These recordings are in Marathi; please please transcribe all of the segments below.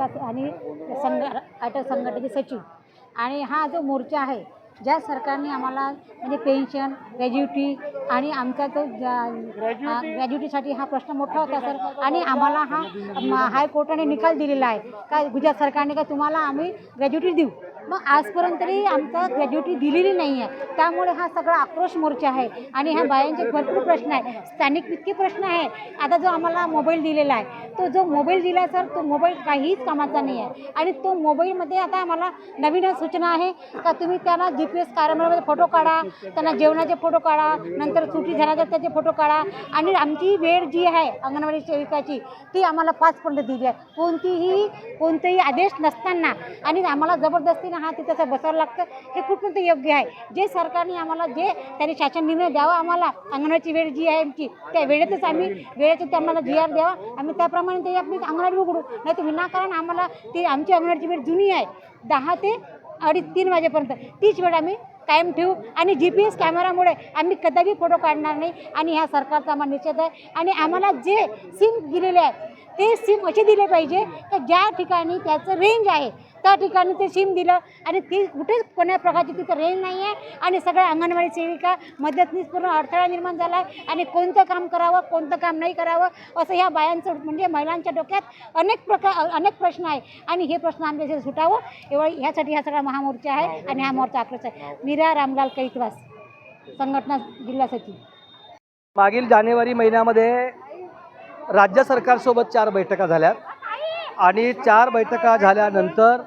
विकास आणि संघ अटक संघटनेचे सचिव. आणि हा जो मोर्चा आहे ज्या सरकारने आम्हाला म्हणजे पेन्शन ग्रॅज्युटी आणि आमचा तो ग्रॅज्युटीसाठी हा प्रश्न मोठा होता सर. आणि आम्हाला हा हायकोर्टाने निकाल दिलेला आहे. का गुजरात सरकारने का तुम्हाला आम्ही ग्रॅज्युटी देऊ? मग आजपर्यंत तरी आमचं ग्रॅज्युटी दिलेली नाही आहे त्यामुळे हा सगळा आक्रोश मोर्चा आहे आणि ह्या बायांचे भरपूर प्रश्न आहे स्थानिक इतके प्रश्न आहे आता जो आम्हाला मोबाईल दिलेला आहे तो जो मोबाईल दिला आहे सर तो मोबाईल काहीच कामाचा नाही आहे आणि तो मोबाईलमध्ये आता आम्हाला नवीन सूचना आहे का तुम्ही त्यांना जी पी एस कार्यालयामध्ये फोटो काढा त्यांना जेवणाचे फोटो काढा नंतर सुट्टी झाल्यानंतर त्याचे फोटो काढा. आणि आमची वेळ जी आहे अंगणवाडी सेविकाची ती आम्हाला पाचपर्यंत दिली आहे. कोणतीही कोणतेही आदेश नसताना. आणि आम्हाला जबरदस्ती जबरदस्तीनं हा तिथं बसावं लागतं. हे कुठून ते योग्य आहे? जे सरकारने आम्हाला जे त्यांनी शासन निर्णय द्यावा आम्हाला अंगणवाडीची वेळ जी आहे आमची त्या वेळेतच आम्ही वेळेतच ते आम्हाला जी आर द्यावा. आम्ही त्याप्रमाणे ते आपली अंगणवाडी उघडू. नाही तर विनाकारण आम्हाला ती आमची अंगणवाडीची वेळ जुनी आहे. दहा ते अडीच तीन वाजेपर्यंत. तीच वेळ आम्ही कायम ठेवू. आणि जी पी एस कॅमेरामुळे आम्ही कदापि फोटो काढणार नाही. आणि ह्या सरकारचा आम्हाला निषेध आहे. आणि आम्हाला जे सिम दिलेले आहे ते सिम असे दिले पाहिजे की ज्या ठिकाणी त्याचं रेंज आहे त्या ठिकाणी ते सिम दिलं आणि ती कुठेच कोण्या प्रकारची तिथं रेंज नाही आहे आणि सगळ्या अंगणवाडी सेविका मदतनीस पूर्ण अडथळा निर्माण झाला आहे आणि कोणतं काम करावं कोणतं काम नाही करावं असं ह्या बायांचं म्हणजे महिलांच्या डोक्यात अनेक प्रकार अनेक प्रश्न आहे आणि हे प्रश्न आमच्या सुटावं. एवढं ह्यासाठी ह्या सगळा महामोर्चा आहे आणि हा मोर्चा आक्रोश आहे. मीरा रामलाल कैतवास संघटना जिल्हा सचिव. मागील जानेवारी महिन्यामध्ये राज्य सरकारसोबत चार बैठका झाल्या. आणि चार बैठका झाल्यानंतर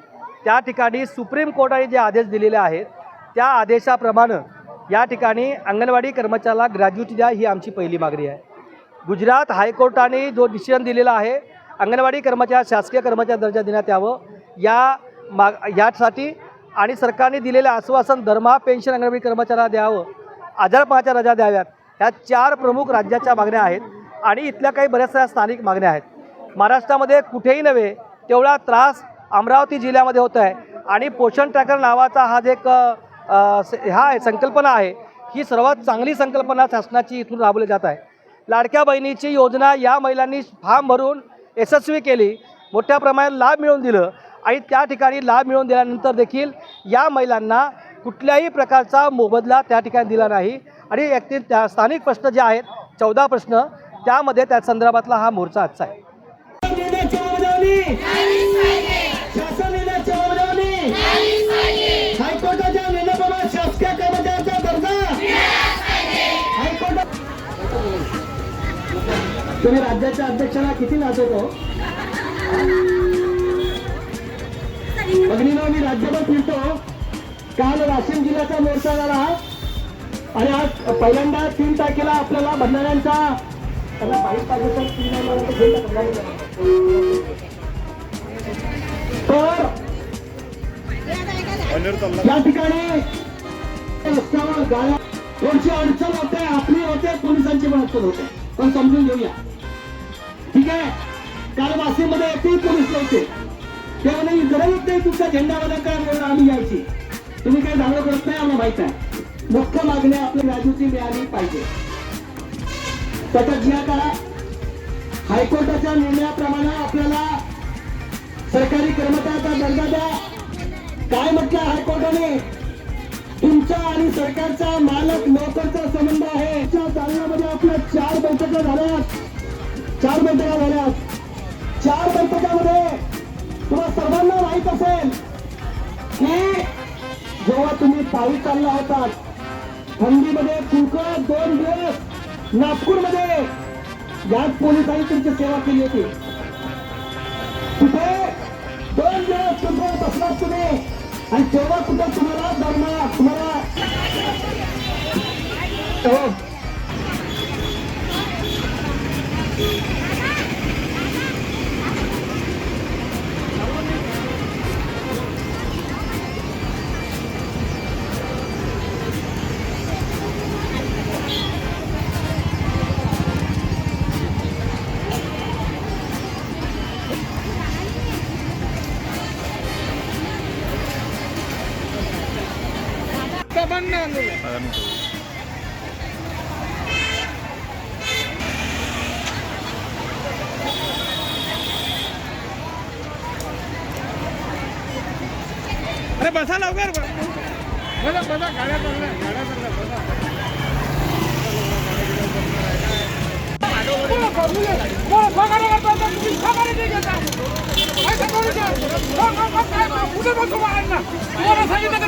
त्या ठिकाणी सुप्रीम कोर्टाने जे आदेश दिलेले आहेत त्या आदेशाप्रमाणे या ठिकाणी अंगणवाडी कर्मचाऱ्याला ग्रॅज्युटी द्या ही आमची पहिली मागणी आहे. गुजरात हायकोर्टाने जो डिसिजन दिलेला आहे अंगणवाडी कर्मचारी शासकीय कर्मचारी दर्जा देण्यात यावं या माग यासाठी आणि सरकारने दिलेलं आश्वासन दरमहा पेन्शन अंगणवाडी कर्मचाऱ्याला द्यावं आजारपणाच्या रजा द्याव्यात ह्या चार प्रमुख राज्याच्या मागण्या आहेत. आणि इथल्या काही बऱ्याचशा स्थानिक मागण्या आहेत. महाराष्ट्रामध्ये कुठेही नव्हे तेवढा त्रास अमरावती जिल्ह्यामध्ये होत आहे. आणि पोषण ट्रॅकर नावाचा हा जे एक हा आहे संकल्पना आहे ही सर्वात चांगली संकल्पना शासनाची इथून राबवली जात आहे. लाडक्या बहिणीची योजना या महिलांनी फॉर्म भरून यशस्वी केली मोठ्या प्रमाणात लाभ मिळवून दिलं आणि त्या ठिकाणी लाभ मिळवून दिल्यानंतर देखील या महिलांना कुठल्याही प्रकारचा मोबदला त्या ठिकाणी दिला नाही. आणि एक ते त्या स्थानिक प्रश्न जे आहेत चौदा प्रश्न त्यामध्ये त्या संदर्भातला हा मोर्चा आजचा आहे. शासन शासकीय दर्जा तुम्ही राज्याच्या अध्यक्षाला किती नाचवतो? अग्निनाव मी राज्यभर फिरतो. काल वाशिम जिल्ह्याचा मोर्चा झाला. आणि आज पहिल्यांदा तीन तारखेला आपल्याला बंधाऱ्यांचा त्याला बावीस तर या ठिकाणी रस्त्यावर गाड्या थोडीशी अडचण होते आपली होते पोलिसांची पण अडचण होते. पण समजून घेऊया. ठीक आहे? काल वाशीमध्ये एकही पोलीस नव्हते. तेव्हा नाही गरजच नाही तुमच्या झेंड्यामध्ये काय म्हणून आम्ही यायची. तुम्ही काय दावा करत नाही आम्हाला माहीत आहे मुख्य मागणी आपल्या राजूची मिळाली पाहिजे. त्याचा जिया करा हायकोर्टाच्या निर्णयाप्रमाणे आपल्याला सरकारी कर्मचाऱ्याचा दर्जा द्या. काय म्हटलं हायकोर्टाने? तुमचा आणि सरकारचा मालक नोकरचा संबंध आहे. चालण्यामध्ये आपल्या चार बैठका झाल्या चार बैठका झाल्या चार बैठकामध्ये तुम्हाला सर्वांना माहीत असेल की जेव्हा तुम्ही पायी चालला होता थंडीमध्ये कुंकळ दोन दिवस नागपूरमध्ये याच पोलिसांनी तुमची सेवा केली होती. तिथे दोन दिवस कुठे बसलात तुम्ही. आणि तेव्हा कुठं तुम्हाला धर्मा तुम्हाला está mandando. La hoguera. Bueno, pasa, सांगितलं